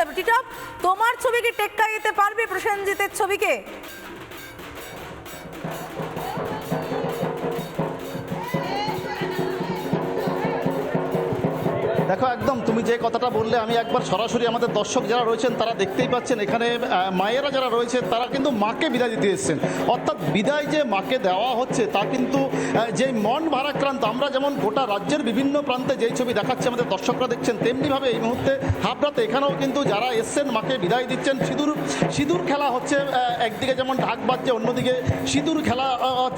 যাবে টিটপ তোমার ছবিকে টেক্কা যেতে পারবে প্রসেনজিতের ছবিকে। দেখো একদম, তুমি যে কথাটা বললে, আমি একবার সরাসরি আমাদের দর্শক যারা রয়েছেন, তারা দেখতেই পাচ্ছেন, এখানে মায়েরা যারা রয়েছেন তারা কিন্তু মাকে বিদায় দিতে এসেছেন। অর্থাৎ বিদায় যে মাকে দেওয়া হচ্ছে, তা কিন্তু যে মন ভারাক্রান্ত, আমরা যেমন গোটা রাজ্যের বিভিন্ন প্রান্তে যেই ছবি দেখাচ্ছে, আমাদের দর্শকরা দেখছেন, তেমনিভাবে এই মুহূর্তে হাবড়াতে এখানেও কিন্তু যারা এসছেন, মাকে বিদায় দিচ্ছেন, সিঁদুর সিঁদুর খেলা হচ্ছে একদিকে যেমন ঢাক বাজছে, অন্যদিকে সিঁদুর খেলা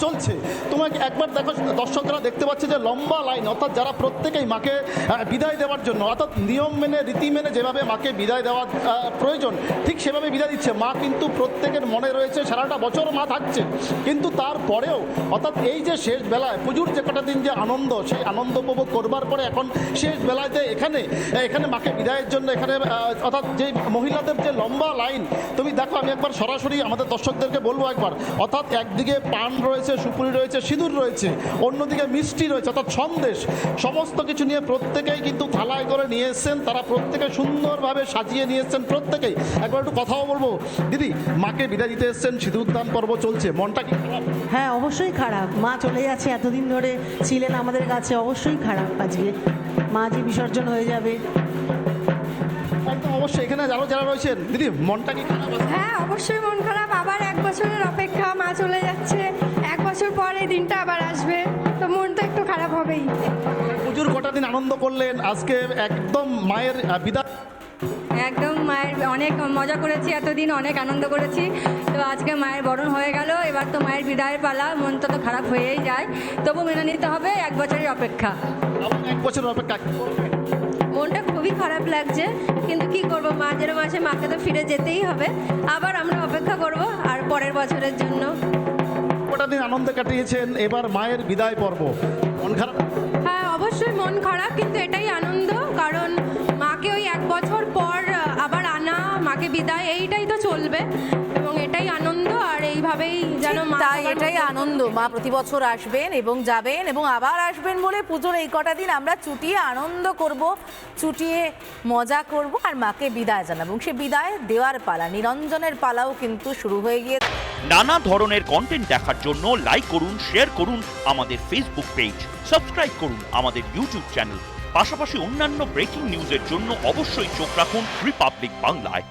চলছে। তোমাকে একবার দেখো, দর্শকরা দেখতে পাচ্ছে যে লম্বা লাইন, অর্থাৎ যারা প্রত্যেকেই মাকে বিদায় দেওয়ার জন্য, অর্থাৎ নিয়ম মেনে, রীতি মেনে যেভাবে মাকে বিদায় দেওয়া প্রয়োজন, ঠিক সেভাবে বিদায় দিচ্ছে। মা কিন্তু প্রত্যেকের মনে রয়েছে, সারাটা বছর মা থাকছে। কিন্তু তারপরেও, অর্থাৎ এই যে শেষ বেলায়, পুজোর যে কটা দিন যে আনন্দ, সেই আনন্দ উপভোগ করবার পরে এখন শেষ বেলায় যে এখানে এখানে মাকে বিদায়ের জন্য এখানে অর্থাৎ যে মহিলাদের যে লম্বা লাইন, তুমি দেখো, আমি একবার সরাসরি আমাদের দর্শকদেরকে বলব একবার, অর্থাৎ একদিকে পান রয়েছে, সুপুরি রয়েছে, সিঁদুর রয়েছে, অন্যদিকে মিষ্টি রয়েছে, অর্থাৎ সন্দেশ, সমস্ত কিছু নিয়ে প্রত্যেকেই কিন্তু থালায় করে নিয়ে এসছেন তারা প্রত্যেকে সুন্দরভাবে সাজিয়ে নিয়ে এসছেন প্রত্যেকেই একবার একটু কথাও বলব। দিদি মাকে বিদায় দিতে এসছেন সিঁদুরদান পর্ব চলছে। মনটা কি খারাপ? হ্যাঁ অবশ্যই খারাপ। মা চলে যাচ্ছে এতদিন ধরে ছিলেন আমাদের কাছে অবশ্যই খারাপ আজকে। মা যে বিসর্জন হয়ে যাবে। একদম অবশ্যই এখানে আরও যারা রয়েছেন দিদি মনটা কি খারাপ হ্যাঁ অবশ্যই মন খারাপ। আবার এক বছরের অপেক্ষা মা চলে যাচ্ছে। এক বছর পর এই দিনটা আবার আসবে। তো মন তো একটু খারাপ হবেই। দিন আনন্দ করলেন আজকে একদম মায়ের বিদায়। একদম মায়ের অনেক মজা করেছি এতদিন অনেক আনন্দ করেছি। তো আজকে মায়ের বরণ হয়ে গেল এবার তো মায়ের বিদায়ের পালা মন তো তো খারাপ হয়েই যায়। তবু মেনে নিতে হবে এক বছরের অপেক্ষা। এক বছর অপেক্ষা মনটা খুবই খারাপ লাগছে কিন্তু কি করব মা যেরকম আসে মাকে তো ফিরে যেতেই হবে। আবার আমরা অপেক্ষা করব আর পরের বছরের জন্য। কটা দিন আনন্দে কাটিয়েছেন এবার মায়ের বিদায় পর্ব। মন খারাপ? হ্যাঁ অবশ্যই মন খারাপ, কিন্তু এটাই আনন্দ, কারণ মাকে ওই এক বছর পর আবার আনা, মাকে বিদায়, এইটাই তো চলবে। এইভাবেই যেন মা তাই এটাই আনন্দ। মা প্রতি বছর আসবেন এবং যাবেন এবং আবার আসবেন বলে পুজোর এই কটা দিন আমরা চুটিয়ে আনন্দ করব চুটিয়ে মজা করব আর মাকে বিদায় জানাব। এবং সে বিদায় দেওয়ার পালা নিরঞ্জনের পালাও কিন্তু শুরু হয়ে গিয়ে নানা ধরনের কন্টেন্ট দেখার জন্য লাইক করুন শেয়ার করুন আমাদের ফেসবুক পেজ সাবস্ক্রাইব করুন আমাদের ইউটিউব চ্যানেল পাশাপাশি অন্যান্য ব্রেকিং নিউজের জন্য অবশ্যই চোখ রাখুন রিপাবলিক বাংলায়